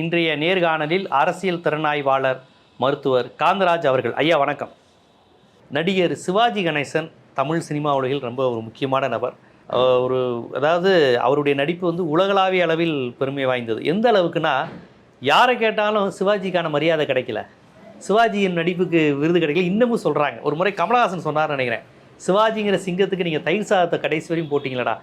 இன்றைய நேர்காணலில் அரசியல் திறனாய்வாளர் மருத்துவர் காந்தராஜ் அவர்கள். ஐயா வணக்கம். நடிகர் சிவாஜி கணேசன் தமிழ் சினிமா உலகில் ரொம்ப ஒரு முக்கியமான நபர். ஒரு அதாவது அவருடைய நடிப்பு வந்து உலகளாவிய அளவில் பெருமை வாய்ந்தது. எந்த அளவுக்குன்னா யாரை கேட்டாலும் சிவாஜிக்கான மரியாதை கிடைக்கல. சிவாஜியின் நடிப்புக்கு விருது கிடைக்கல. இன்னமும் சொல்கிறாங்க ஒரு முறை கமலஹாசன் சொன்னார்னு நினைக்கிறேன். சிவாஜிங்கிற சிங்கத்துக்கு நீங்கள் தயிர் சாதத்தை கடைசி வரையும் போட்டிங்களடா.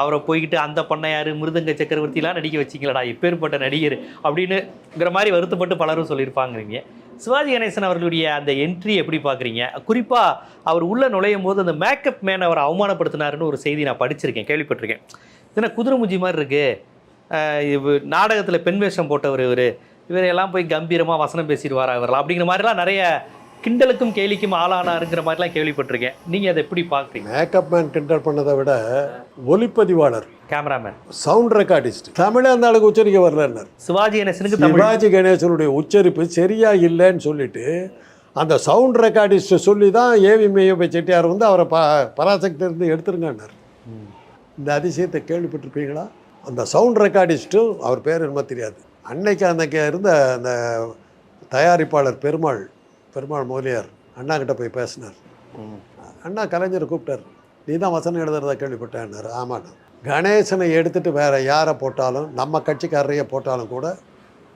அவரை போய்கிட்டு அந்த பண்ணையார் மிருதங்க சக்கரவர்த்திலாம் நடிக்க வச்சிங்களடா எப்பேற்பட்ட நடிகர்? அப்படின்னுங்கிற மாதிரி வருத்தப்பட்டு பலரும் சொல்லியிருப்பாங்கிறீங்க. சிவாஜி கணேசன் அவர்களுடைய அந்த என்ட்ரி எப்படி பார்க்குறீங்க குறிப்பாக அவர் உள்ளே நுழையும் போது அந்த மேக்கப் மேன் அவரை அவமானப்படுத்தினாருன்னு ஒரு செய்தி நான் படிச்சிருக்கேன் கேள்விப்பட்டிருக்கேன். இதுனா குதிரை முஞ்சி மாதிரி இருக்குது நாடகத்தில் பெண் வேஷம் போட்டவர் இவர். இவரையெல்லாம் போய் கம்பீரமாக வசனம் பேசிடுவாரா இவரெல்லாம்? அப்படிங்கிற மாதிரிலாம் நிறைய கிண்டலுக்கும் கேலிக்கும் ஆளானாருங்கிற மாதிரிலாம் கேள்விப்பட்டிருக்கேன். நீங்கள் அதை எப்படி பார்க்குறீங்க? மேக்கப் மேன் கிண்டல் பண்ணதை விட ஒளிப்பதிவாளர் கேமராமேன் சவுண்ட் ரெக்கார்டிஸ்ட் தமிழே அந்த அளவுக்கு உச்சரிக்க வரலன்னார். சிவாஜி கணேசனுக்கு சிவாஜி கணேசனுடைய உச்சரிப்பு சரியா இல்லைன்னு சொல்லிட்டு அந்த சவுண்ட் ரெக்கார்டிஸ்ட் சொல்லி தான் ஏவி மேயப்ப செட்டியார் வந்து அவரை ப பராசக்தி இருந்து எடுத்துருங்கன்னார். இந்த அதிசயத்தை கேள்விப்பட்டிருப்பீங்களா? அந்த சவுண்ட் ரெக்கார்டிஸ்ட்டும் அவர் பேர் என்னமோ தெரியாது. அன்னைக்கு அன்னைக்கு இருந்த அந்த தயாரிப்பாளர் பெருமாள் பெருமாள் மோலியார் அண்ணா கிட்ட போய் பேசினார். அண்ணா கலைஞரை கூப்பிட்டார். நீ தான் வசனம் எழுதுறதா கேள்விப்பட்டேன்னாரு. ஆமாண்ணா. கணேசனை எடுத்துட்டு வேற யாரை போட்டாலும் நம்ம கட்சிக்காரரையே போட்டாலும் கூட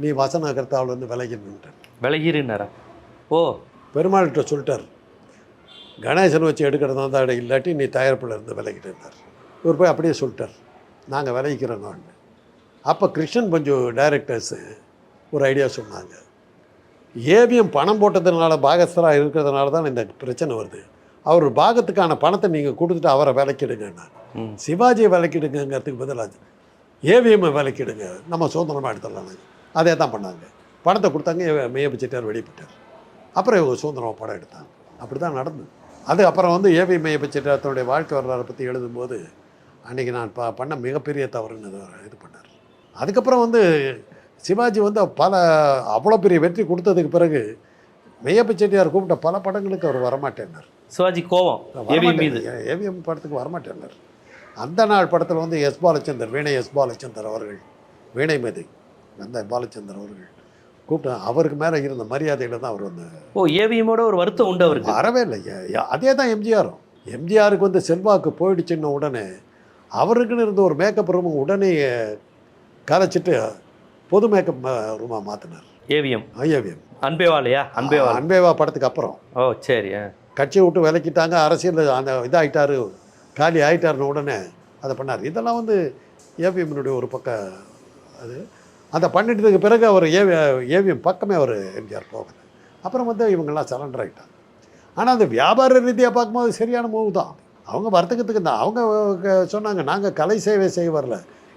நீ வசன கர்த்தாவில் வந்து விலகி நின்றுட்டார் விலகிருன்னாரா? ஓ. பெருமாள்கிட்ட சொல்லிட்டார். கணேசன் வச்சு எடுக்கிறதா தான் இல்லாட்டி நீ தயாரிப்பில் இருந்து விலகிட்டுனார் இவர் போய் அப்படியே சொல்லிட்டார். நாங்கள் விலகிக்கிறோங்கன்னு அப்போ கிருஷ்ணன் பஞ்சு டைரக்டர்ஸு ஒரு ஐடியா சொன்னாங்க. ஏவிஎம் பணம் போட்டதுனால பாகஸ்தராக இருக்கிறதுனால தான் இந்த பிரச்சனை வருது. அவர் பாகத்துக்கான பணத்தை நீங்கள் கொடுத்துட்டு அவரை விலக்கிடுங்கண்ணா. ம். சிவாஜியை விலக்கிடுங்கிறதுக்கு பதிலாக ஏவிஎம்மை விலக்கிடுங்க. நம்ம சுதந்திரமாக எடுத்துடலாம் அதே தான் பண்ணாங்க. பணத்தை கொடுத்தாங்க மேயப்பு செட்டியார் வெளியிட்டார் அப்புறம் இவங்க சுதந்திரமாக படம் எடுத்தாங்க. அப்படி தான் நடந்தது. அது அப்புறம் வந்து ஏவி மேயப்பு செட்டியார் தன்னுடைய வாழ்க்கை வரலாறை பற்றி எழுதும்போது அன்றைக்கி நான் ப பண்ண மிகப்பெரிய தவறுன்னு இது பண்ணார். அதுக்கப்புறம் வந்து சிவாஜி வந்து பல அவ்வளோ பெரிய வெற்றி கொடுத்ததுக்கு பிறகு மெய்யப்ப செட்டியார் கூப்பிட்ட பல படங்களுக்கு அவர் வரமாட்டேன்னார். சிவாஜி கோவம் மீது. ஏவிஎம் படத்துக்கு வரமாட்டேன்னார். அந்த நாள் படத்தில் வந்து எஸ் பாலச்சந்தர் வீணை எஸ் பாலச்சந்தர் அவர்கள் வீணை மேதை அந்த பாலச்சந்தர் அவர்கள் கூப்பிட்டு அவருக்கு மேலே இருந்த மரியாதையில் தான் அவர் வந்து ஓ ஏவிஎமோட ஒரு வருத்தம் உண்டு அவருக்கு. வரவே இல்லை. அதே தான் எம்ஜிஆரும். எம்ஜிஆருக்கு வந்து செல்வாக்கு போயிடுச்சுன்ன உடனே அவருக்குன்னு இருந்த ஒரு மேக்கப் ரூம் உடனே கலைச்சிட்டு பொது மேக்கப் ரூமாக மாற்றினார் ஏவிஎம். ஐஏவிஎம். அன்பேவாலையா? அன்பேவால். அன்பேவா படத்துக்கு அப்புறம். ஓ சரி. கட்சியை விட்டு விலக்கிட்டாங்க அரசியல் அந்த இதாகிட்டாரு காலி ஆயிட்டாருன்னு உடனே அதை பண்ணார். இதெல்லாம் வந்து ஏவிஎம்னுடைய ஒரு பக்கம் அது. அதை பண்ணிட்டதுக்கு பிறகு அவர் ஏவி ஏவிஎம் பக்கமே அவர் எம்ஜிஆர் போகல. அப்புறம் வந்து இவங்கெல்லாம் சரண்டர் ஆகிட்டாங்க ஆனால் அந்த வியாபார ரீதியாக பார்க்கும்போது சரியான மூவ் தான். அவங்க வர்த்தகத்துக்கு தான். அவங்க சொன்னாங்க நாங்கள் கலை சேவை செய்ய வரல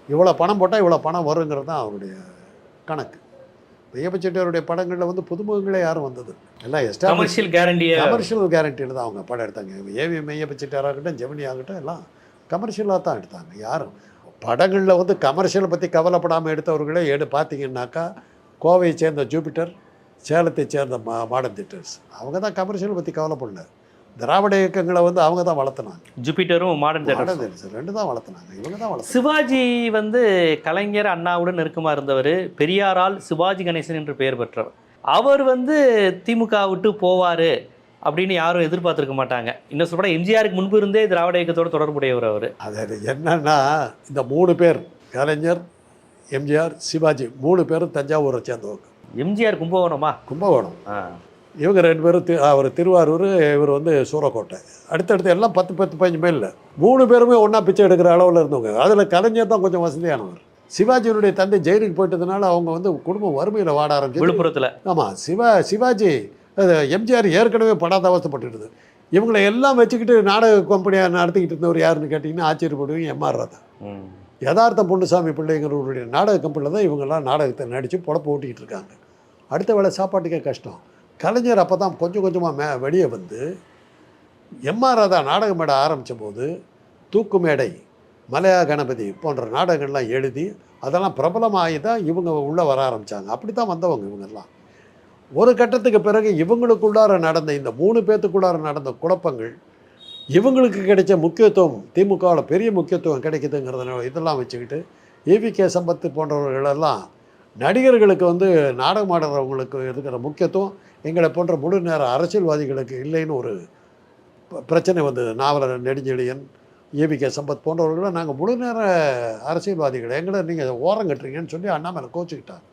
இவ்வளோ பணம் போட்டால் இவ்வளோ பணம் வருங்கிறது தான் அவருடைய கணக்கு. ஐயப்ப செட்டியாருடைய படங்களில் வந்து புதுமுகங்களே யாரும் வந்தது எல்லாம் எஸ்டாப்ளிஷ் கமர்ஷியல் கேரண்டியை கமர்ஷியல் கேரண்டியில் தான் அவங்க படம் எடுத்தாங்க. ஏவி மையப்ப செட்டியாராகட்டும் ஜெமினி ஆகட்டும் எல்லாம் கமர்ஷியலாக தான் எடுத்தாங்க. யாரும் படங்களில் வந்து கமர்ஷியலை பற்றி கவலைப்படாமல் எடுத்தவர்களே எடு பார்த்தீங்கன்னாக்கா கோவையை சேர்ந்த ஜூபிட்டர் சேலத்தை சேர்ந்த மா மாடர்ன் தியேட்டர்ஸ் அவங்க தான் கமர்ஷியலை பற்றி கவலைப்படல. திராவிட இயக்கங்களை வந்து அவங்க தான் வளர்த்துனாங்க. ஜூபிட்டரும் மாடர்ன் தேட்டர் ரெண்டு தான் வளர்த்துனாங்க. இவங்க தான் வளர்த்து சிவாஜி வந்து கலைஞர் அண்ணாவுடன் நெருக்கமாக இருந்தவர் பெரியாரால் சிவாஜி கணேசன் என்று பெயர் பெற்றவர். அவர் வந்து திமுக விட்டு போவார் அப்படின்னு யாரும் எதிர்பார்த்திருக்க மாட்டாங்க. இன்னும் சொல்ல எம்ஜிஆருக்கு முன்பு இருந்தே திராவிட இயக்கத்தோட தொடர்புடையவர் அவர். அது என்னன்னா இந்த மூணு பேர் கலைஞர் எம்ஜிஆர் சிவாஜி மூணு பேரும் தஞ்சாவூரை சேர்ந்தவங்க. எம்ஜிஆர் கும்பகோணமா? கும்பகோணம். இவங்க ரெண்டு பேரும் தி- அவர் திருவாரூர் இவர் வந்து சூரக்கோட்டை. அடுத்தடுத்து எல்லாம் பத்து பத்து பதினஞ்சு மைல் மூணு பேருமே ஒன்றா பிச்சை எடுக்கிற அளவில் இருந்தவங்க. அதில் கலைஞர் தான் கொஞ்சம் வசதியானவர். சிவாஜியினுடைய தந்தை ஜெயிலுக்கு போயிட்டதுனால அவங்க வந்து குடும்பம் வறுமையில் வாட ஆரம்பிச்சு விழுப்புரத்தில். ஆமாம் சிவா சிவாஜி எம்ஜிஆர் ஏற்கனவே படாத அவஸ்தைப்பட்டுடுது. இவங்களை எல்லாம் வச்சுக்கிட்டு நாடக கம்பெனியாக நடத்திக்கிட்டு இருந்தவர் யாருன்னு கேட்டிங்கன்னா ஆச்சரியப்படுவீங்க எம்ஆர் ராதா. ம். யதார்த்தம் பொன்னுசாமி பிள்ளைங்கிறவருடைய நாடக கம்பெனியில் தான் இவங்கெல்லாம் நாடகத்தை நடித்து பொழப்பு ஓட்டிக்கிட்டு இருக்காங்க. அடுத்த வேளை சாப்பாட்டுக்கே கஷ்டம். கலைஞர் அப்போ தான் கொஞ்சம் கொஞ்சமாக மே வெளியே வந்து எம்ஆர் ராதா நாடக மேடை ஆரம்பித்த போது தூக்கு மேடை மலையா கணபதி போன்ற நாடகங்கள்லாம் எழுதி அதெல்லாம் பிரபலமாகி தான் இவங்க உள்ளே வர ஆரம்பித்தாங்க அப்படி தான் வந்தவங்க இவங்கெல்லாம். ஒரு கட்டத்துக்கு பிறகு இவங்களுக்குள்ளார நடந்த இந்த மூணு பேத்துக்குள்ளார நடந்த குழப்பங்கள் இவங்களுக்கு கிடைச்ச முக்கியத்துவம் திமுகவில் பெரிய முக்கியத்துவம் கிடைக்குதுங்கிறத இதெல்லாம் வச்சுக்கிட்டு ஏவி கே. சம்பத்து போன்றவர்களெல்லாம் நடிகர்களுக்கு வந்து நாடகம் ஆடுறவங்களுக்கு இருக்கிற முக்கியத்துவம் எங்களை போன்ற முழு நேர அரசியல்வாதிகளுக்கு இல்லைன்னு ஒரு பிரச்சனை வந்தது. நாவலர் நெடுஞ்செழியன் ஏபிகே சம்பத் போன்றவர்களும் நாங்கள் முழு நேர அரசியல்வாதிகள். எங்களை நீங்கள் ஓரம் கட்டுறீங்கன்னு சொல்லி அண்ணாமலை கோச்சுக்கிட்டார்.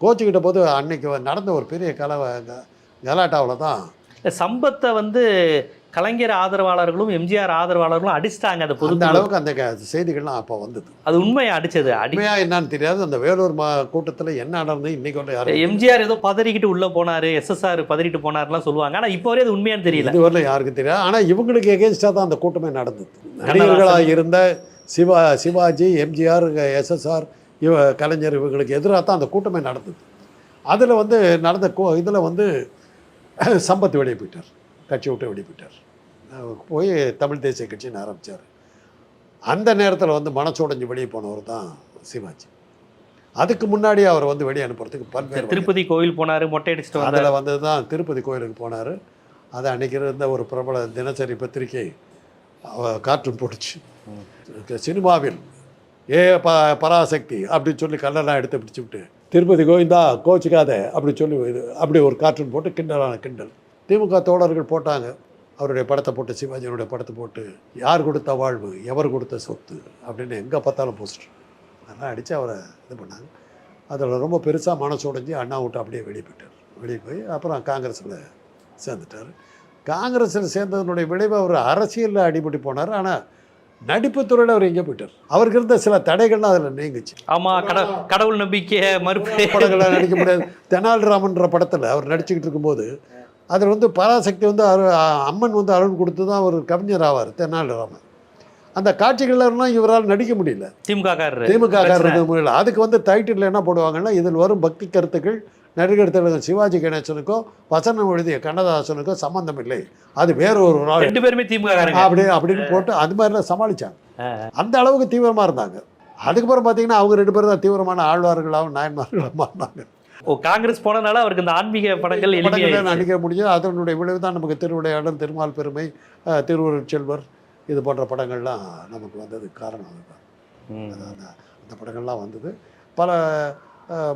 கோச்சிக்கிட்ட போது அன்னைக்கு நடந்த ஒரு பெரிய கலவை கலாட்டாவில் தான் சம்பத்தை வந்து கலைஞர் ஆதரவாளர்களும் எம்ஜிஆர் ஆதரவாளர்களும் அடிச்சிட்டாங்க அந்த பொது அளவுக்கு அந்த செய்திகள்லாம் அப்போ வந்தது. அது உண்மையா அடிச்சது? அடி உண்மையா என்னன்னு தெரியாது. அந்த வேலூர் மா கூட்டத்தில் என்ன நடந்தது இன்னைக்கு வந்து யாரும் எம்ஜிஆர் ஏதோ பதறிக்கிட்டு உள்ள போனாரு எஸ்எஸ்ஆர் பதறிட்டு போனாருலாம் சொல்லுவாங்க. ஆனா இப்போ வரையும் அது உண்மையான்னு தெரியல. இதுவரை யாருக்கும் தெரியாது. ஆனால் இவங்களுக்கு எகேன்ஸ்டாக தான் அந்த கூட்டமே நடந்தது. நடிகர்களாக இருந்த சிவா சிவாஜி எம்ஜிஆர் எஸ்எஸ்ஆர் இவ கலைஞர் இவங்களுக்கு எதிராக தான் அந்த கூட்டமே நடந்தது. அதில் வந்து நடந்த கோ இதில் வந்து சம்பத் வெளியே போயிட்டார். கட்சி விட்டு வெளியே போயிட்டார். போய் தமிழ் தேசிய கட்சின்னு ஆரம்பித்தார் அந்த நேரத்தில் வந்து மனசோடைஞ்சு வெளியே போனவர் தான் சிவாஜி. அதுக்கு முன்னாடி அவர் வந்து வெளியே அனுப்புறதுக்கு பல்வேறு திருப்பதி கோவில் போனாரு மொட்டை அடிச்சுட்டு அதில் வந்து தான் திருப்பதி கோயிலுக்கு போனார். அது அன்னைக்கு இருந்த ஒரு பிரபல தினசரி பத்திரிகை கார்ட்டூன் போட்டுச்சு. சினிமாவில் ஏ ப பராசக்தி அப்படின்னு சொல்லி கல்லெல்லாம் எடுத்து பிடிச்சி விட்டு திருப்பதி கோவிந்தா கோச்சிக்காத அப்படி சொல்லி அப்படி ஒரு கார்ட்டூன் போட்டு கிண்டலான கிண்டல். திமுக தோழர்கள் போட்டாங்க. அவருடைய படத்தை போட்டு சிவாஜியினுடைய படத்தை போட்டு யார் கொடுத்த வாழ்வு எவர் கொடுத்த சொத்து அப்படின்னு எங்கே பார்த்தாலும் போஸ்டர் அதெல்லாம் அடித்து அவரை இது பண்ணாங்க. அதில் ரொம்ப பெருசாக மனசு உடைஞ்சு அண்ணா விட்டு அப்படியே வெளியே போயிட்டார். வெளியே போய் அப்புறம் காங்கிரஸில் சேர்ந்துட்டார். காங்கிரஸில் சேர்ந்ததனுடைய விளைவு அவர் அரசியலில் அடிபட்டு போனார். ஆனால் நடிப்புத் துறையில் அவர் எங்கே போயிட்டார். அவருக்கு இருந்த சில தடைகள்லாம் அதில் நீங்குச்சு. ஆமா கட கடவுள் நம்பிக்கையை மறுப்பு. படங்களை நடிக்க முடியாது. தெனாலிராமன்ற படத்தில் அவர் நடிச்சுக்கிட்டு இருக்கும்போது அதில் வந்து பராசக்தி வந்து அரு அம்மன் வந்து அருள் கொடுத்து தான் அவர் கவிஞர் ஆவார் தெனாலிராமன் அந்த காட்சிகள்லாம் இவரால் நடிக்க முடியல. திமுக திமுக முடியல. அதுக்கு வந்து டைட்டில் என்ன போடுவாங்கன்னா இதில் வரும் பக்தி கருத்துக்கள் நடிகர் திலகம் சிவாஜி கணேசனுக்கோ வசனம் எழுதிய கண்ணதாசனுக்கோ சம்பந்தம் இல்லை. அது வேற ஒரு ரெண்டு பேருமே திமுக அப்படி அப்படின்னு போட்டு அது மாதிரிலாம் சமாளிச்சாங்க. அந்த அளவுக்கு தீவிரமாக இருந்தாங்க. அதுக்கப்புறம் பார்த்தீங்கன்னா அவங்க ரெண்டு பேரும் தான் தீவிரமான ஆழ்வார்களாகவும் நாயன்மார்களாகவும் மாறினாங்க. ஓ காங்கிரஸ் போனனால அவருக்கு இந்த ஆன்மீக படங்கள் நடிக்க முடியும் அதனுடைய விளைவு தான் நமக்கு திருவிளையாடல் திருமால் பெருமை திருவருட் செல்வர் இது போன்ற படங்கள்லாம் நமக்கு வந்தது காரணம் அதுதான் அது அந்த படங்கள்லாம் வந்தது. பல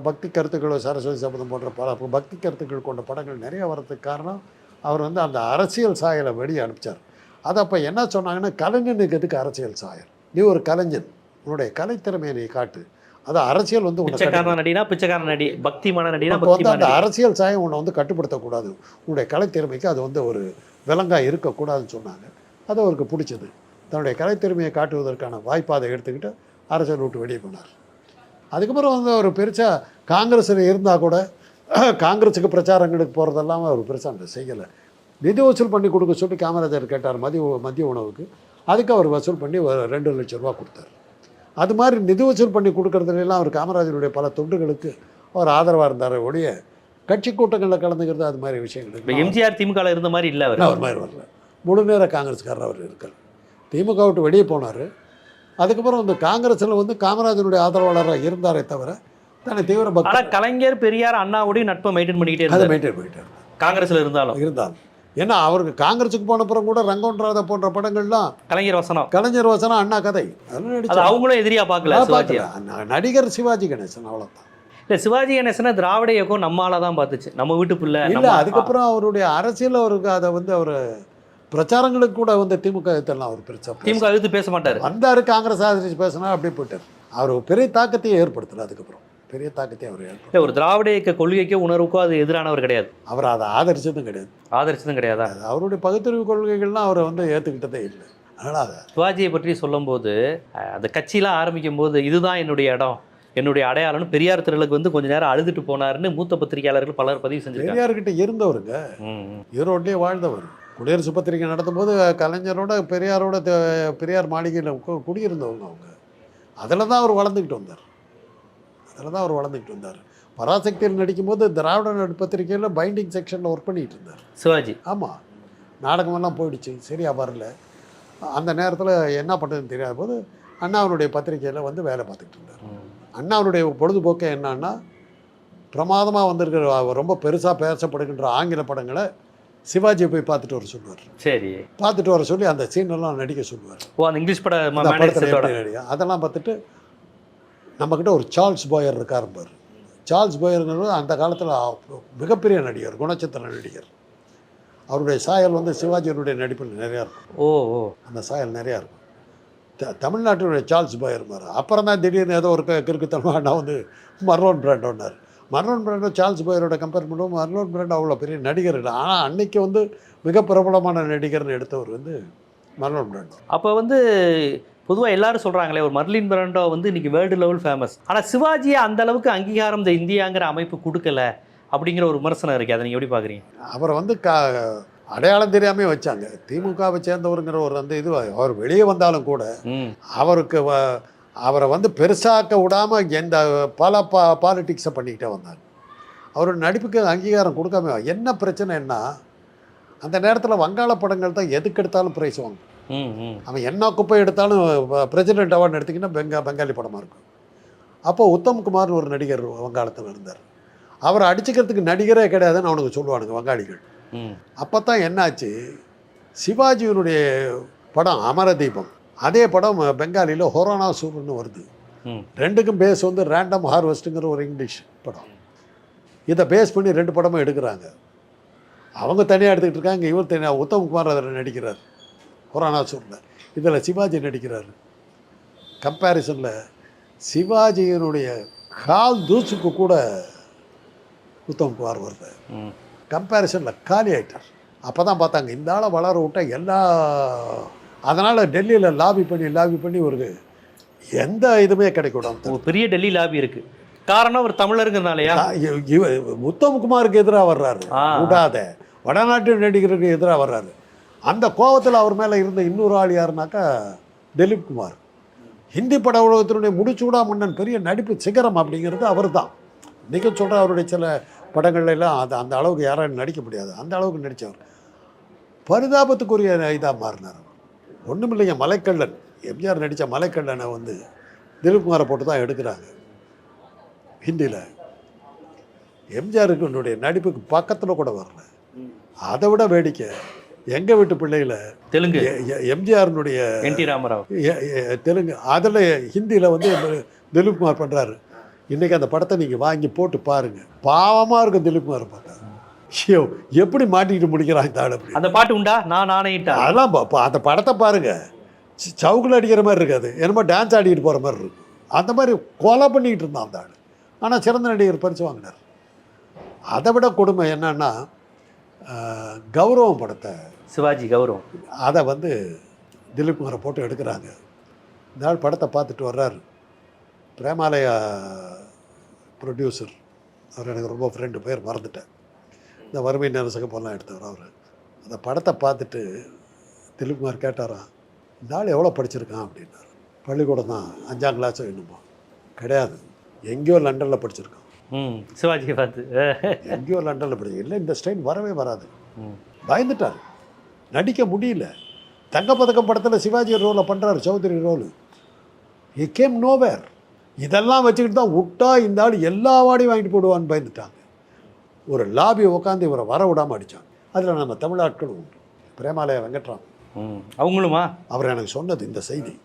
பக்தி கருத்துக்கள் சரஸ்வதி சபதம் போன்ற பல பக்தி கருத்துக்கள் கொண்ட படங்கள் நிறைய வர்றதுக்கு காரணம் அவர் வந்து அந்த அரசியல் சாயலை வெளியே அனுப்பிச்சார். அது அப்போ என்ன சொன்னாங்கன்னா கலைஞனுக்கு எதுக்கு அரசியல் சாயல்? நீ ஒரு கலைஞன். உன்னுடைய கலைத்திறமையை நீ காட்டு. அது அரசியல் வந்து பிச்சைக்காரன் நடினா பிச்சைக்காரன் நடி பக்திமான நடினா வந்து அந்த அரசியல் சாயம் உன்னை வந்து கட்டுப்படுத்தக்கூடாது. உன்னுடைய கலைத்திறமைக்கு அது வந்து ஒரு விலங்காக இருக்கக்கூடாதுன்னு சொன்னாங்க. அது அவருக்கு பிடிச்சது. தன்னுடைய கலைத்திறமையை காட்டுவதற்கான வாய்ப்பை அதை எடுத்துக்கிட்டு அரசியல் விட்டு வெளியே போனார். அதுக்கப்புறம் வந்து அவர் பெருசாக காங்கிரஸில் இருந்தால் கூட காங்கிரஸுக்கு பிரச்சாரங்களுக்கு போகிறதெல்லாம் அவர் பெருசாக செய்யலை. நிதி வசூல் பண்ணி கொடுக்க சொல்லி காமராஜர் கேட்டார் மதிய மதிய உணவுக்கு. அதுக்கு அவர் வசூல் பண்ணி ஒரு ரெண்டு லட்ச ரூபா கொடுத்தார். அது மாதிரி நிதி வசூல் பண்ணி கொடுக்கறதுலாம் அவர் காமராஜருடைய பல தொண்டுகளுக்கு அவர் ஆதரவாக இருந்தார் ஒழிய கட்சி கூட்டங்களில் கலந்துக்கிறது அது மாதிரி இப்ப விஷயங்களுக்கு எம்ஜிஆர் திமுக ல இருந்த மாதிரி இல்ல அவர். அவர் மாதிரி வரல. முழு நேர காங்கிரஸ்காரர் அவர் இருக்கார். திமுக விட்டு வெளியே போனார். அதுக்கப்புறம் வந்து காங்கிரஸில் வந்து காமராஜருடைய ஆதரவாளராக இருந்தாரே தவிர தன்னை தீவிர பக்தி கலைஞர் பெரியார் அண்ணாவோடய நட்பை மெயின்டைன் பண்ணிக்கிட்டே இருந்தார். மெயின்டைன் போயிட்டார் காங்கிரஸ்ல இருந்தாலும். இருந்தால் ஏன்னா அவருக்கு காங்கிரஸுக்கு போன அப்புறம் கூட ரங்கோன்றாத போன்ற படங்கள்லாம் கலைஞர் வசனம். கலைஞர் வசனம் அண்ணா கதை. அவங்களும் எதிரியா பார்க்கல பார்க்கல. நடிகர் சிவாஜி கணேசன் அவ்வளோதான் இல்ல சிவாஜி கணேசனை திராவிட இயக்கம் நம்மால தான் பார்த்துச்சு. நம்ம வீட்டு பிள்ளை இல்ல அதுக்கப்புறம் அவருடைய அரசியல் அவருக்கு அதை வந்து அவர் பிரச்சாரங்களுக்கு கூட வந்து திமுக இதெல்லாம் அவர் பெருசா திமுக எதிர்த்து பேச மாட்டாரு. வந்தாரு காங்கிரஸ் ஆதரிச்சு பேசினா அப்படியே போயிட்டார். அவர் பெரிய தாக்கத்தையே ஏற்படுத்தல அதுக்கப்புறம். பெரிய தாக்கத்தை அவர் இல்ல ஒரு திராவிட இயக்க கொள்கைக்கோ உணர்வுக்கோ அது எதிரானவர் கிடையாது. அவர் அதை ஆதரிச்சதும் கிடையாது. ஆதரிச்சதும் கிடையாதா? அவருடைய பகுத்தறிவு கொள்கைகள்லாம் அவரை வந்து ஏற்றுக்கிட்டதே இல்லை. அதனால் அதை சிவாஜியை பற்றி சொல்லும்போது அந்த கட்சியெலாம் ஆரம்பிக்கும் போது இதுதான் என்னுடைய இடம். என்னுடைய அடையாளம்னு பெரியார் திரளுக்கு வந்து கொஞ்ச நேரம் அழுதுட்டு போனாருன்னு மூத்த பத்திரிகையாளர்கள் பலர் பதிவு செஞ்சிருக்காங்க. பெரியார்கிட்ட இருந்தவருங்க. ஈரோட்லேயே வாழ்ந்தவர். குடியரசு பத்திரிகை நடத்தும் போது கலைஞரோட பெரியாரோட பெரியார் மாளிகையில் குடியிருந்தவங்க அவங்க. அதில் தான் அவர் வளர்ந்துக்கிட்டு வந்தார். அதில் தான் அவர் வளர்ந்துக்கிட்டு வந்தார். பராசக்தியில் நடிக்கும்போது திராவிட நாடு பத்திரிகையில் பைண்டிங் செக்ஷனில் ஒர்க் பண்ணிக்கிட்டு இருந்தார். சிவாஜி. ஆமாம் நாடகமெல்லாம் போயிடுச்சு சரியா வரல. அந்த நேரத்தில் என்ன பண்ணுறதுன்னு தெரியாத போது அண்ணாவனுடைய பத்திரிகையில் வந்து வேலை பார்த்துக்கிட்டு இருந்தார். அண்ணாவனுடைய பொழுதுபோக்கு என்னன்னா பிரமாதமாக வந்திருக்கிற ரொம்ப பெருசாக பேசப்படுகின்ற ஆங்கில படங்களை சிவாஜியை போய் பார்த்துட்டு வர சொல்லுவார். சரி. பார்த்துட்டு வர சொல்லி அந்த சீனெல்லாம் நடிக்க சொல்லுவார். ஓ அந்த இங்கிலீஷ் பட ம- அந்த மேனேஜ் படத்தில் செட்டோட எப்படி நடிக்க அதெல்லாம் பார்த்துட்டு நம்மக்கிட்ட ஒரு சார்ல்ஸ் பாயர் இருக்கார் பாரு. சார்ல்ஸ் போயருங்கிறது அந்த காலத்தில் மிகப்பெரிய நடிகர் குணச்சித்திர நடிகர். அவருடைய சாயல் வந்து சிவாஜியினுடைய நடிப்பில் நிறையா இருக்கும். ஓ ஓ. அந்த சாயல் நிறையா இருக்கும். த தமிழ்நாட்டினுடைய சார்ல்ஸ் பாயர் மாதிரி அப்புறம் தான் திடீர்னு ஏதோ ஒரு கிறுக்குத்தனமாக நான் வந்து மர்லோன் பிராண்டோன்னார் மர்லோன் பிராண்டோ சார்ல்ஸ் பாயரோட கம்பேர் பண்ணுவோம் மர்லோன் பிராண்டோ அவ்வளோ பெரிய நடிகர் இல்லை. ஆனால் அன்னைக்கு வந்து மிக பிரபலமான நடிகர்னு எடுத்தவர் வந்து மர்லோன் பிராண்டோ. அப்போ வந்து பொதுவாக எல்லாரும் சொல்கிறாங்களே ஒரு மர்லின் பிரண்டோ வந்து இன்னைக்கு வேர்ல்டு லெவல் ஃபேமஸ் ஆனால் சிவாஜியை அந்த அளவுக்கு அங்கீகாரம் இந்த இந்தியாங்கிற அமைப்பு கொடுக்கல அப்படிங்கிற ஒரு விமர்சனம் இருக்குது அதை நீங்கள் எப்படி பார்க்குறீங்க அவரை வந்து கா அடையாளம் தெரியாமே வச்சாங்க. திமுகவை சேர்ந்தவருங்கிற ஒரு அந்த இது அவர் வெளியே வந்தாலும் கூட அவருக்கு வ- அவரை வந்து பெருசாக்க விடாமல் எந்த பல பா பாலிட்டிக்ஸை பண்ணிக்கிட்டே வந்தாங்க அவரோட நடிப்புக்கு அங்கீகாரம் கொடுக்காம என்ன பிரச்சனைன்னா அந்த நேரத்தில் வங்காள படங்கள் தான் எதுக்கு எடுத்தாலும் ப்ரைஸ் வாங்கும் அவன் என்ன குப்பை எடுத்தாலும் பிரசிடென்ட் அவார்டு எடுத்திங்கன்னா பெங்கா பெங்காலி படமாக இருக்கும். அப்போ உத்தம்குமார்னு ஒரு நடிகர் வங்காளத்தில் இருந்தார். அவரை அடிச்சுக்கிறதுக்கு நடிகரே கிடையாதுன்னு அவனுக்கு சொல்லுவானுங்க வங்காளிகள். அப்போ தான் என்னாச்சு? சிவாஜியினுடைய படம் அமரதீபம். அதே படம் பெங்காலியில் ஹொரோனா சூர்னு வருது. ரெண்டுக்கும் பேஸ் வந்து ரேண்டம் ஹார்வெஸ்ட்டுங்கிற ஒரு இங்கிலீஷ் படம். இதை பேஸ் பண்ணி ரெண்டு படமும் எடுக்கிறாங்க. அவங்க தனியாக எடுத்துக்கிட்டு இருக்காங்க இவர் தனியாக உத்தம்குமார் அதில் நடிக்கிறார். ஹொரானா சூரில் இதில் சிவாஜி நடிக்கிறார். கம்பேரிசனில் சிவாஜியினுடைய கால் தூசுக்கு கூட உத்தம்குமார் வருது ம். கம்பேரிசனில் காலி ஆயிட்டார். அப்போ தான் பார்த்தாங்க இந்த ஆளை வளர விட்டா எல்லா அதனால் டெல்லியில் லாபி பண்ணி லாபி பண்ணி ஒரு எந்த இதுவுமே கிடைக்கூடாது பெரிய டெல்லி லாபி இருக்கு. காரணம் ஒரு தமிழருங்கிறனாலயா? உத்தமகுமாருக்கு எதிராக வர்றாரு. ஆ. விடாத. வடநாட்டு நடிகருக்கு எதிராக வர்றாரு. அந்த கோவத்தில் அவர் மேலே இருந்த இன்னொரு ஆள் யாருனாக்கா திலீப் குமார். ஹிந்தி பட உலகத்தினுடைய முடிச்சூடா மன்னன் பெரிய நடிப்பு சிகரம் அப்படிங்கிறது அவர் தான் நீங்கள் சொல்கிற அவருடைய சில படங்கள்ல எல்லாம் அது அந்த அளவுக்கு யாராலும் நடிக்க முடியாது. அந்த அளவுக்கு நடித்தவர் பரிதாபத்துக்குரிய இதாக மாறினார் ஒன்றும் இல்லைங்க மலைக்கள்ளன் எம்ஜிஆர் நடித்த மலைக்கள்ளனை வந்து திலீப் குமாரை போட்டு தான் எடுக்கிறாங்க ஹிந்தியில். எம்ஜிஆருக்கு நடிப்புக்கு பக்கத்தில் கூட வரல. அதை விட வேடிக்கை. எங்கள் வீட்டு பிள்ளையில தெலுங்கு. எம்ஜிஆர்னுடைய என் டி ராமராவ். தெலுங்கு. அதில் ஹிந்தியில் வந்து திலீப் குமார் பண்ணுறாரு இன்றைக்கி அந்த படத்தை நீங்கள் வாங்கி போட்டு பாருங்கள் பாவமாக இருக்கும் திலீப் குமார் பார்த்தா. ஐயோ எப்படி மாட்டிக்கிட்டு முடிக்கிறான் இந்த ஆள் அப்படி? அந்த பாட்டு உண்டா? நான் நானேட்டா அதெல்லாம் பா- பா- அந்த படத்தை பாருங்க. சி- சவுக்குல அடிக்கிற மாதிரி இருக்காது. என்னமோ டான்ஸ் ஆடிக்கிட்டு போகிற மாதிரி இருக்கும். அந்த மாதிரி கொலை பண்ணிக்கிட்டு இருந்தான் அந்த ஆள். ஆனால் சிறந்த நடிகர் பரிசு வாங்கினார். அதை விட கொடுமை என்னன்னா கௌரவம் படத்தை சிவாஜி கௌரவம். அதை வந்து திலீப் குமாரை போட்டு எடுக்கிறாங்க. இந்த ஆள் படத்தை பார்த்துட்டு வர்றாரு. பிரேமாலயா ப்ரொடியூசர் அவர் எனக்கு ரொம்ப ஃப்ரெண்டு பேர் மறந்துட்டேன். இந்த வறுமை நரசகப்பெல்லாம் எடுத்தவர் அவர். அந்த படத்தை பார்த்துட்டு திலீப் குமார் கேட்டாராம் இந்த ஆள் எவ்வளோ படிச்சிருக்கான்? அப்படின்னாரு. பள்ளிக்கூடம் தான் அஞ்சாம் கிளாஸோ என்னமோ. கிடையாது. எங்கேயோ லண்டனில் படிச்சிருக்கான். ம் சிவாஜியை பார்த்து. எங்கேயோ லண்டனில் படிச்சு இல்லை இந்த ஸ்டைல் வரவே வராது. ம். பயந்துட்டார். நடிக்க முடியல. தங்கப்பதக்கம் படத்தில் சிவாஜி ரோலை பண்ணுறாரு Chowdhury role. He came nowhere இதெல்லாம் வச்சுக்கிட்டு தான் விட்டா இந்த ஆள் எல்லா வாடியும் வாங்கிட்டு போடுவான்னு பயந்துட்டாங்க. ஒரு லாபி உட்காந்து இவரை வர விடாமல் அடித்தாங்க அதில் நம்ம தமிழ் ஆட்களும் உண்டு. பிரேமாலயா வெங்கட்ராம் அவங்களுமா? அவர் எனக்கு சொன்னது இந்த செய்தி.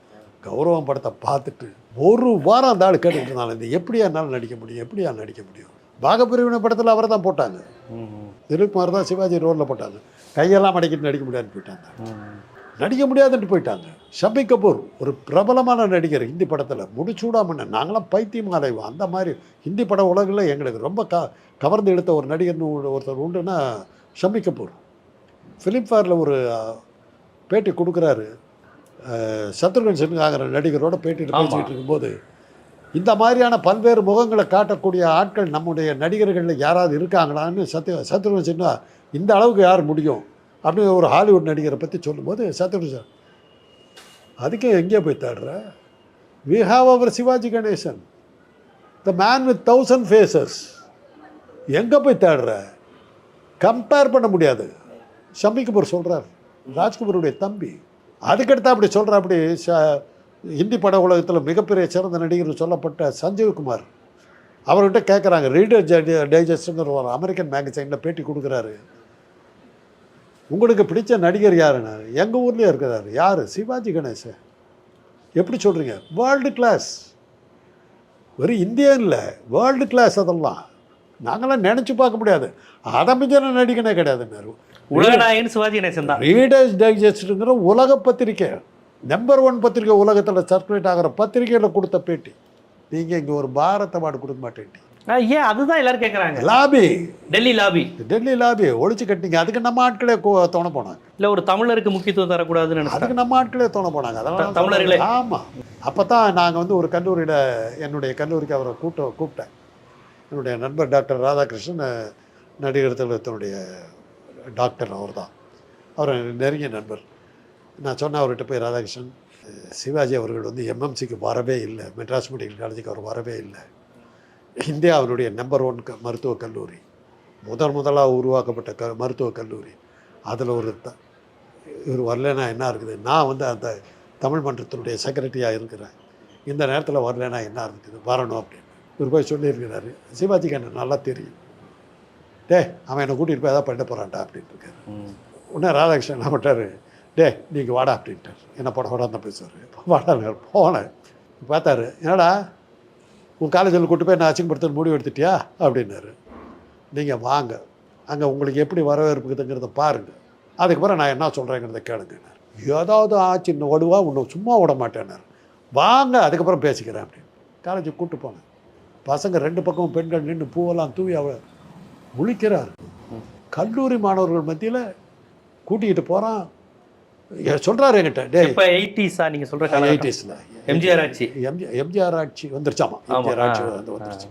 கௌரவம் படத்தை பார்த்துட்டு ஒரு வாரம் அந்த ஆள் கேட்டுக்கிட்டு இருந்தாலும் இந்த எப்படியா என்னால் நடிக்க முடியும் எப்படியா நடிக்க முடியும்? பாகப்பிரிவினை படத்தில் அவரை தான் போட்டாங்க. ம் ம், திலீப் குமார் தான் சிவாஜி ரோலில் போட்டாங்க. கையெல்லாம் மடக்கிட்டு நடிக்க முடியாதுன்னு போயிட்டாங்க. நடிக்க முடியாதுன்ட்டு போயிட்டாங்க. ஷம்பி கபூர் ஒரு பிரபலமான நடிகர் ஹிந்தி படத்தில் முடிச்சூடா மன்னன் நாங்களாம் பைத்தியம் அலைவோம் அந்த மாதிரி ஹிந்தி பட உலகில் எங்களுக்கு ரொம்ப க கவர்ந்து எடுத்த ஒரு நடிகர்னு ஒரு- ஒருத்தர் உண்டுன்னா ஷம்பி கபூர். ஃபிலிம்ஃபேரில் ஒரு பேட்டி கொடுக்குறாரு. சத்ருகன் சின்ஹாங்கிற நடிகரோட பேட்டிட்டு. பேசிக்கிட்டு இருக்கும்போது இந்த மாதிரியான பல்வேறு முகங்களை காட்டக்கூடிய ஆட்கள் நம்முடைய நடிகர்களில் யாராவது இருக்காங்களான்னு சத்ய சத்ருகன் சின்ஹா இந்த அளவுக்கு யார் முடியும்? அப்படின்னு ஒரு ஹாலிவுட் நடிகரை பற்றி சொல்லும்போது சத்ருகன் சார் அதுக்கே எங்கே போய் தேடுற? We have our Sivaji Ganesan the man with thousand faces எங்கே போய் தேடுற? கம்பேர் பண்ண முடியாது. ஷம்பி கபூர் சொல்கிறார் ராஜ்குமாருடைய தம்பி. அதுக்கடுத்து அப்படி சொல்கிற அப்படி ச ஹிந்தி பட உலகத்தில் மிகப்பெரிய சிறந்த நடிகர் சொல்லப்பட்ட சஞ்சீவ் குமார். அவர்கிட்ட கேட்குறாங்க ரீடர் டைஜஸ்ட்ங்கிற ஒரு அமெரிக்கன் மேகசைனில் பேட்டி கொடுக்குறாரு. உங்களுக்கு பிடிச்ச நடிகர் யாருன்னு? எங்கள் ஊர்லேயே இருக்கிறாரு. யார்? சிவாஜி கணேஷ் எப்படி சொல்கிறீங்க வேர்ல்டு கிளாஸ் வெறும் இந்தியன் இல்லை வேர்ல்டு கிளாஸ் அதெல்லாம். நாங்களாம் நினச்சி பார்க்க முடியாது. அதை மிஞ்சின நடிகனே கிடையாதுன்னாரு. உலகநாயகன் சிவாஜி கணேசன் தான். ரீடர்ஸ் டைஜஸ்ட்டுங்கிற உலக பத்திரிக்கை நம்பர் ஒன் பத்திரிக்கை உலகத்தில் சர்க்குலேட் ஆகிற பத்திரிக்கையில் கொடுத்த பேட்டி. நீங்கள் இங்கே ஒரு பாரத் அவார்டு கொடுக்க மாட்டேன்டி ஆ, ஏன்? அதுதான் எல்லாரும் கேட்குறாங்க lobby. Delhi lobby. Delhi lobby. ஒழிச்சு கட்டிங்க. அதுக்கு நம்ம ஆட்களே துணை போனாங்க. இல்ல ஒரு தமிழருக்கு முக்கியத்துவம் தரக்கூடாதுன்னு அதுக்கு நம்ம ஆட்களே துணை போனாங்க. அதெல்லாம் தமிழர்களே. ஆமாம் அப்போ தான் நாங்கள் வந்து ஒரு கல்லூரியில் என்னுடைய கல்லூரிக்கு அவரை கூட்ட கூப்பிட்டேன். என்னுடைய நண்பர் டாக்டர் ராதாகிருஷ்ணன் நடிகர் திலகத்தினுடைய டாக்டர் அவர் தான் அவர் நெருங்கிய நண்பர். நான் சொன்னேன் அவர்கிட்ட போய் ராதாகிருஷ்ணன் சிவாஜி அவர்கள் வந்து எம்எம்சிக்கு வரவே இல்லை. மெட்ராஸ் மெடிக்கல் காலேஜுக்கு அவர் வரவே இல்லை. இந்தியாவினுடைய நம்பர் ஒன் க மருத்துவக் கல்லூரி. முதன் முதலாக உருவாக்கப்பட்ட க மருத்துவக் கல்லூரி. அதில் ஒரு த இவர் வரலனா என்ன இருக்குது? நான் வந்து அந்த தமிழ் மன்றத்தினுடைய செக்ரட்டரியாக இருக்கிறேன். இந்த நேரத்தில் வரலனா என்ன இருக்குது? வரணும் அப்படின்னு. இவர் போய் சொல்லியிருக்கிறாரு. சிவாஜிக்கு எனக்கு நல்லா தெரியும். டே அவன் என்னை கூட்டிகிட்டு போய் எதாவது பண்ண போகிறான்டா அப்படின்ட்டு இருக்காரு. உடனே ராதாகிருஷ்ணன் என்ன பண்ணிட்டாரு டே நீங்கள் வாடா அப்படின்ட்டார். என்ன படம் வாடா தான் பேசுவார் வாடா போனேன். பார்த்தாரு என்னடா உன் காலேஜில் கூட்டு போய் நான் அச்சிங்கப்படுத்த முடிவு எடுத்துட்டியா? அப்படின்னாரு. நீங்கள் வாங்க. அங்கே உங்களுக்கு எப்படி வரவேற்புக்குதுங்கிறத பாருங்கள் அதுக்கப்புறம் நான் என்ன சொல்கிறேங்கிறத கேளுங்கன்னார் ஏதாவது ஆச்சு இன்னும் ஓடுவா இன்னும் சும்மா விட மாட்டேன்னார் வாங்க அதுக்கப்புறம் பேசிக்கிறேன் அப்படின்னு காலேஜுக்கு கூப்பிட்டு போனேன் பசங்க ரெண்டு பக்கமும் பெண்கள் நின்று பூவெல்லாம் தூவி அவ்வளோ முழிக்கிறார் கல்லூரி மாணவர்கள் மத்தியில் கூட்டிகிட்டு போகிறான் சொல்கிறாரு என்கிட்ட டே இப்ப எயிட்டிஸா நீங்க சொல்ற காலகட்டம். எயிட்டிஸில் எம்ஜிஆர் ஆட்சி. எம்ஜி எம்ஜிஆர் ஆட்சி வந்துருச்சாமா எம்ஜிஆர் ஆட்சி வந்து வந்துருச்சு.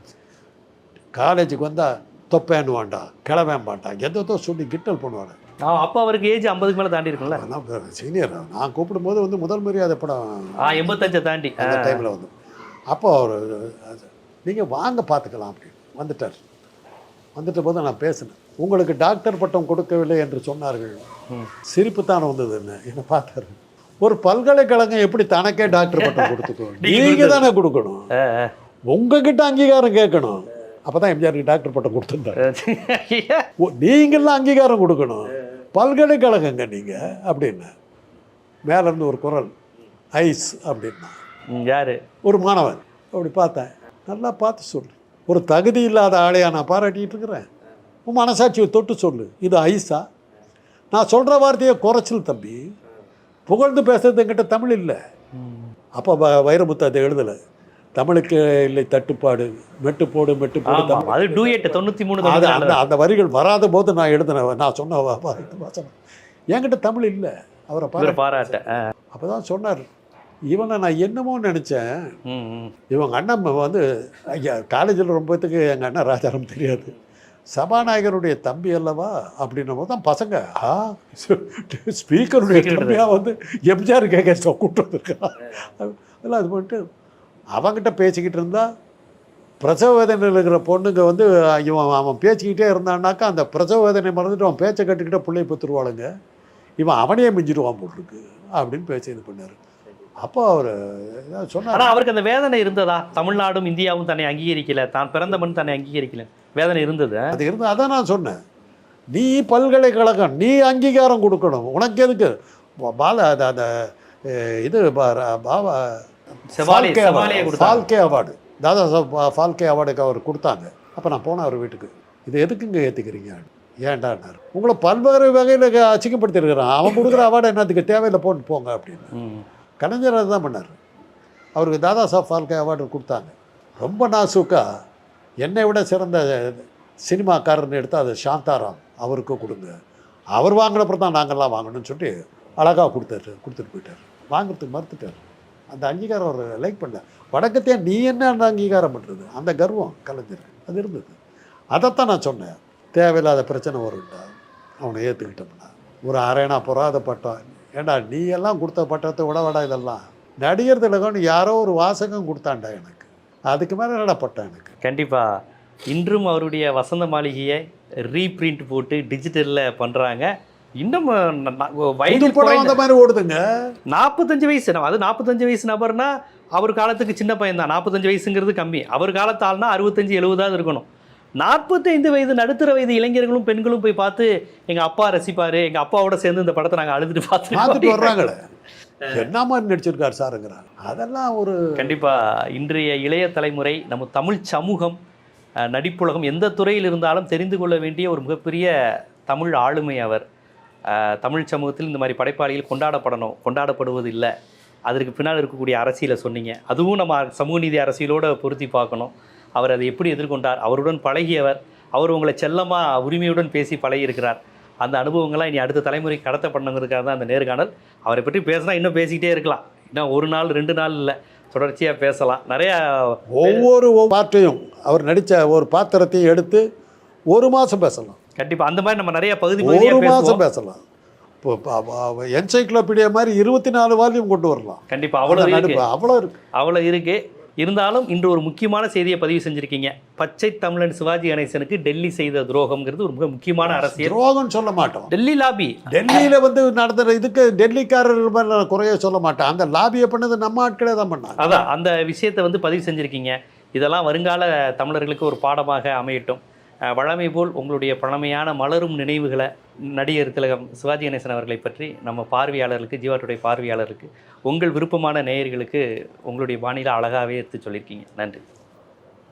காலேஜுக்கு வந்தால் தொப்பேன்னு வேண்டாம் கிளவேன் மாட்டான் எதோ சொல்லி கிண்டல் பண்ணுவாங்க. ஆ, அப்ப அவருக்கு ஏஜ் ஐம்பதுக்கு மேல தாண்டி இருக்கும்ல. நான் சீனியர் நான் கூப்பிடும்போது வந்து முதல் மரியாதை படம் எண்பத்தஞ்சை தாண்டி. அந்த டைமில் வந்து. அப்போ அவர் நீங்கள் வாங்க பார்த்துக்கலாம் அப்படின்னு வந்துட்டார். வந்துட்ட போது நான் பேசினேன். உங்களுக்கு டாக்டர் பட்டம் கொடுக்கவில்லை என்று சொன்னார்கள். சிரிப்பு தான் வந்தது என்ன? என்ன பார்த்தாரு. ஒரு பல்கலைக்கழகம் எப்படி தனக்கே டாக்டர் பட்டம் கொடுத்துக்கணும் நீங்க நீங்கள் தானே கொடுக்கணும். உங்ககிட்ட அங்கீகாரம் கேட்கணும். அப்போ தான் எம்ஜிஆருக்கு டாக்டர் பட்டம். ஓ, நீங்களாம் அங்கீகாரம் கொடுக்கணும்? பல்கலைக்கழகங்க நீங்கள் அப்படின்னு. மேலேருந்து ஒரு குரல் ஐஸ் அப்படின்னா. யாரு? ஒரு மாணவன். அப்படி பார்த்தேன். நல்லா பார்த்து சொல்லு. ஒரு தகுதி இல்லாத ஆளையா நான் பாராட்டிட்டு இருக்கிறேன். உன் மனசாட்சியை தொட்டு சொல்லு. இது ஐஸா நான் சொல்கிற வார்த்தையை குறைச்சல் தம்பி. புகழ்ந்து பேசுறது என்கிட்ட தமிழ் இல்லை. அப்போ வ வைரமுத்து அதை எழுதலை. தமிழுக்கு இல்லை தட்டுப்பாடு. மெட்டு போடு மெட்டு போடு அது டூயட் தொண்ணூத்தி மூணு அது அந்த. அந்த வரிகள் வராத போது நான் எழுதினேன் நான் சொன்ன வசனம் என்கிட்ட தமிழ் இல்லை. அவரை பாராட்ட. அப்போ தான் சொன்னார். இவனை நான் என்னமோ நினச்சேன். இவங்க அண்ணன் வந்து ஐயா காலேஜில் ரொம்ப பேத்துக்கு எங்கள் அண்ணன் ராஜாராம் தெரியாது. சபாநாயகருடைய தம்பி அல்லவா? அப்படின்னும் போது தான் பசங்க ஆ ஸ்பீக்கருடைய தம்பியாக வந்து எம்ஜிஆர் கேட்க கூப்பிட்டு வந்திருக்கான் அதெல்லாம் அது பண்ணிட்டு அவங்கிட்ட பேசிக்கிட்டு இருந்தா பிரசவ வேதனையில் இருக்கிற பொண்ணுங்க வந்து இவன் அவன் பேசிக்கிட்டே இருந்தான்னாக்கா அந்த பிரசவ வேதனை மறந்துட்டு அவன் பேச்சை கட்டுக்கிட்ட பிள்ளைய பத்துருவாளுங்க. இவன் அவனையே மிஞ்சிடுவான் போட்டிருக்கு அப்படின்னு பேசி இது பண்ணார். அப்போ அவர் சொன்னார். அவருக்கு அந்த வேதனை இருந்ததா? தமிழ்நாடும் இந்தியாவும் தன்னை அங்கீகரிக்கல. தான் பிறந்த மண் தன்னை அங்கீகரிக்கல. வேதனை இருந்தது. அது இருந்து அதான் நான் சொன்னேன். நீ பல்கலைக்கழகம் நீ அங்கீகாரம் கொடுக்கணும். உனக்கு எதுக்கு? பால அது அந்த இது பாபா ஃபால்கே அவார்டு. ஃபால்கே அவார்டு. தாதா சாஹப் ஃபா- ஃபால்கே அவார்டுக்கு அவர் கொடுத்தாங்க. அப்போ நான் போனேன் அவர் வீட்டுக்கு. இது எதுக்குங்க ஏற்றுக்கிறீங்க ஏன்டான்னாரு உங்களை பல்வேறு வகையில் அச்சிக்கப்படுத்திருக்கிறான் அவன் கொடுக்குற அவார்டு என்னத்துக்கு? தேவையில்லை போட்டு போங்க அப்படின்னு. கலைஞர் அதுதான் பண்ணார். அவருக்கு தாதா சாஹ் ஃபால்கே அவார்டு கொடுத்தாங்க. ரொம்ப நாசூக்கா என்னை விட சிறந்த சினிமாக்காரர்னு எடுத்து அது சாந்தாராம். அவருக்கு கொடுங்க. அவர் வாங்கினப்புறம் தான் நாங்கள்லாம் வாங்கணும்னு சொல்லிட்டு அழகாக கொடுத்தாரு கொடுத்துட்டு போயிட்டார். வாங்குறதுக்கு மறுத்துட்டார். அந்த அங்கீகாரம் அவர் லைக் பண்ணல. வடக்கத்தையே நீ என்ன அந்த அங்கீகாரம் பண்ணுறது அந்த கர்வம் கலைஞர் அது இருந்தது. அதைத்தான் நான் சொன்னேன். தேவையில்லாத பிரச்சனை வரும்டா. அவனை ஏற்றுக்கிட்டோம்னா ஒரு அரைனா பொறாத பட்டம் ஏண்டா நீ எல்லாம் கொடுத்த பட்டத்தை விட விட இதெல்லாம்? நடிகர் திலகம்னு யாரோ ஒரு வாசகம் கொடுத்தான்டா எனக்கு. அதுக்கு மேலே பட்டம் எனக்கு? கண்டிப்பா. இன்றும் அவருடைய வசந்த மாளிகையை ரீபிரிண்ட் போட்டு டிஜிட்டல்ல பண்றாங்க. இன்னும் வயது படம் அந்த மாதிரி ஓடுதுங்க. நாற்பத்தஞ்சு வயசு அது நாற்பத்தஞ்சு வயசு நபர்னா அவர் காலத்துக்கு சின்ன பையன் தான் நாற்பத்தஞ்சு வயசுங்கிறது கம்மி. அவர் காலத்து ஆள்னா அறுபத்தஞ்சு எழுபதாவது இருக்கணும். நாற்பத்தைந்து வயது நடுத்தர வயது இளைஞர்களும் பெண்களும் போய் பார்த்து எங்க அப்பா ரசிப்பாரு எங்க அப்பாவோட சேர்ந்து இந்த படத்தை நாங்க அழுதுட்டு பார்த்துட்டு பார்த்துட்டு வர்றாங்களே. என்ன மாதிரி நடிச்சிருக்காரு சாருங்கிறார். அதெல்லாம் ஒரு கண்டிப்பாக இன்றைய இளைய தலைமுறை நம்ம தமிழ் சமூகம் நடிப்புலகம் எந்த துறையில் இருந்தாலும் தெரிந்து கொள்ள வேண்டிய ஒரு மிகப்பெரிய தமிழ் ஆளுமை அவர். தமிழ் சமூகத்தில் இந்த மாதிரி படைப்பாளிகள் கொண்டாடப்படணும் கொண்டாடப்படுவது இல்லை அதற்கு பின்னால் இருக்கக்கூடிய அரசியலை சொன்னீங்க. அதுவும் நம்ம சமூக நீதி அரசியலோடு பொருத்தி பார்க்கணும். அவர் அதை எப்படி எதிர்கொண்டார் அவருடன் பழகியவர் அவர் உங்களை செல்லமாக உரிமையுடன் பேசி பழகியிருக்கிறார். அந்த அனுபவங்கள்லாம் இனி அடுத்த தலைமுறை கடத்தப்படணுங்கிறதுக்காக தான் அந்த நேர்காணல். அவரை பற்றி பேசினா இன்னும் பேசிக்கிட்டே இருக்கலாம். இன்னும் ஒரு நாள் ரெண்டு நாள் இல்லை. தொடர்ச்சியாக பேசலாம். நிறையா ஒவ்வொரு பாட்டையும் அவர் நடித்த ஒரு பாத்திரத்தையும் எடுத்து ஒரு மாதம் பேசலாம். கண்டிப்பாக அந்த மாதிரி நம்ம நிறைய பகுதி ஒரு மாதம் பேசலாம். என்சைக்ளோபீடியா மாதிரி இருபத்தி நாலு வால்யூம் கொண்டு வரலாம். கண்டிப்பாக அவ்வளோ இருக்கு. அவ்வளோ இருக்கு. அவ்வளோ இருக்கு. இருந்தாலும் இன்று ஒரு முக்கியமான செய்தியை பதிவு செஞ்சுருக்கீங்க. பச்சை தமிழன் சிவாஜி கணேசனுக்கு டெல்லி செய்த துரோகம்ங்கிறது ஒரு மிக முக்கியமான அரசியல். துரோகம் சொல்ல மாட்டோம். டெல்லி லாபி. டெல்லியில வந்து நடந்த இதுக்கு டெல்லிக்காரர்கள் மேல குறைய சொல்ல மாட்டேன் அந்த லாபியை பண்ணது நம்ம ஆட்களே தான் பண்ணாங்க. அதான் அந்த விஷயத்தை வந்து பதிவு செஞ்சுருக்கீங்க. இதெல்லாம் வருங்கால தமிழர்களுக்கு ஒரு பாடமாக அமையட்டும். வழமை போல் உங்களுடைய பழமையான மலரும் நினைவுகளை நடிகர் திலகம் சிவாஜி கணேசன் அவர்களை பற்றி நம்ம பார்வையாளர்களுக்கு ஜீவாட்டுடைய பார்வையாளருக்கு உங்கள் விருப்பமான நேயர்களுக்கு உங்களுடைய பாணியில் அழகாகவே எடுத்து சொல்லியிருக்கீங்க. நன்றி.